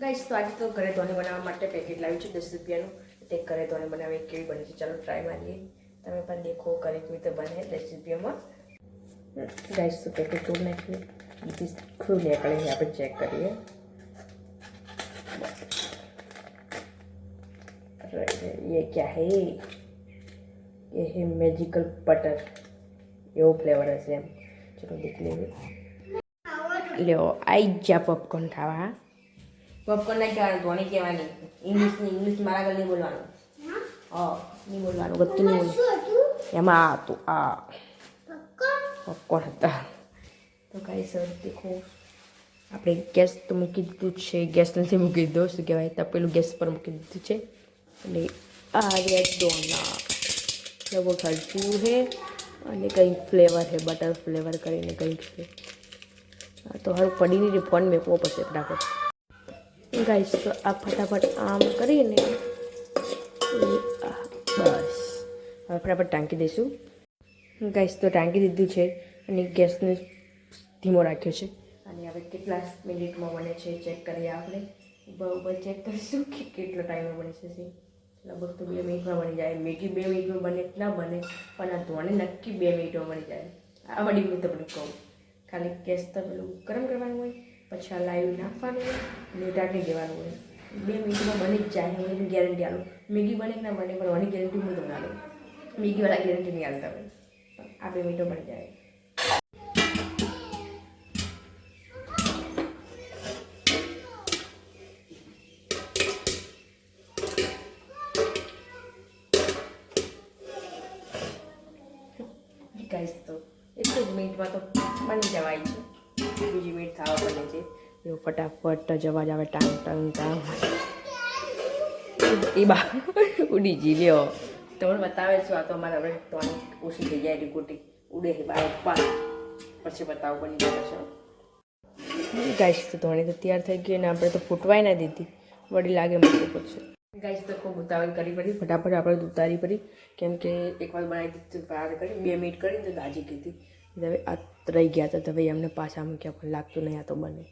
Guys તો આજે તો ઘરે ધોને બનાવવા માટે પેકેટ લાવ્યું છે દસ રૂપિયાનું તે ઘરે ધોને બનાવી કેવી બને છે ચાલો ટ્રાય મારીએ તમે પણ દેખો ઘરે કેવી રીતે બને દસ રૂપિયામાં ગાઈસ તો પેકેટ તોડ નાખીએ બીજી ખુલ્લી નીકળે આપણે ચેક કરીએ अरे ये क्या है ये है मैजिकल बटर એવો ફ્લેવર હશે એમ ચલો દેખ લેવી લ્યો આઈ જા પોપકોર્ન ખાવા પોપકોર્ન નહીં કહેવાનું ધોની કહેવાની ઇંગ્લિશ ઇંગ્લિશ મારા આગળ નહીં બોલવાનું હા નહીં બોલવાનું ગતું નહીં બોલવાનું એમાં આ હતું આ પોપકોર્ન હતા તો કાંઈ સર દેખો આપણે ગેસ તો મૂકી દીધું જ છે ગેસ નથી મૂકી દીધો શું કહેવાય તપેલું ગેસ પર મૂકી દીધું છે અને આ રહ્યા ડોના લગભગ હલચું છે અને કંઈક ફ્લેવર છે બટર ફ્લેવર કરીને કંઈક છે હા તો હવે પડી નહીં ફોન મેકવો પડશે ફટાફટ ગાઈસ, તો આ ફટાફટ આમ કરીને બસ. હવે ફટાફટ ટાંકી દઈશું. ગાઈસ, તો ટાંકી દીધું છે અને ગેસને ધીમો રાખ્યો છે. અને હવે કેટલા મિનિટમાં બને છે ચેક કરીએ આપણે. બરાબર ચેક કરીશું કે કેટલો ટાઈમમાં બને છે. લગભગ તો બે મિનિટમાં બની જાય. મેગી બે મિનિટમાં બને ના બને, પણ આ ધોને નક્કી બે મિનિટમાં બની જાય. આ વળી હું તમને કહું. ખાલી ગેસ તો પેલું ગરમ કરવાનું હોય પછી આ લાઈવ નાખવાનું હોય અને ઢાંકી દેવાનું હોય. બે મિનિટમાં બની જ જાય હું એની ગેરંટી આલું. મેગી બને કે ના બને, પણ આની ગેરંટી હું તમને આલું મેગીવાળા ગેરંટી નહીં આલતા હોય. આ બે મિનિટો બની જાય. ગાઈસ તો એક જ મિનિટમાં તો બની જવાય છે. બીજી મિનિટ થવા પડે છે. એવું ફટાફટ જવા જ આવે, ટાંગ ટાંગ ટાંગ. એ બા ઉડી જી લ્યો. તમને બતાવે છું આ તો અમારે હવે ટોનિક ઓછી થઈ જાય રિકોટી ઉડે છે બાર ઉપર પછી બતાવો, બની જાય છે ગાઈશ તો ધોણી તો તૈયાર થઈ ગઈ અને આપણે તો ફૂટવાય ના દીધી. વળી લાગે મને પૂછશે ગાઈસ, તો ખૂબ ઉતાવળ કરી પડી. ફટાફટ આપણે ઉતારી પડી. કેમ કે એકવાર બનાવી દીધી બહાર કરી, બે મિનિટ કરી, તો ગાજી કીધી હવે આ રહી ગયા હતા તો ભાઈ અમને પાછા મૂક્યા પણ લાગતું નહીં આ તો બને.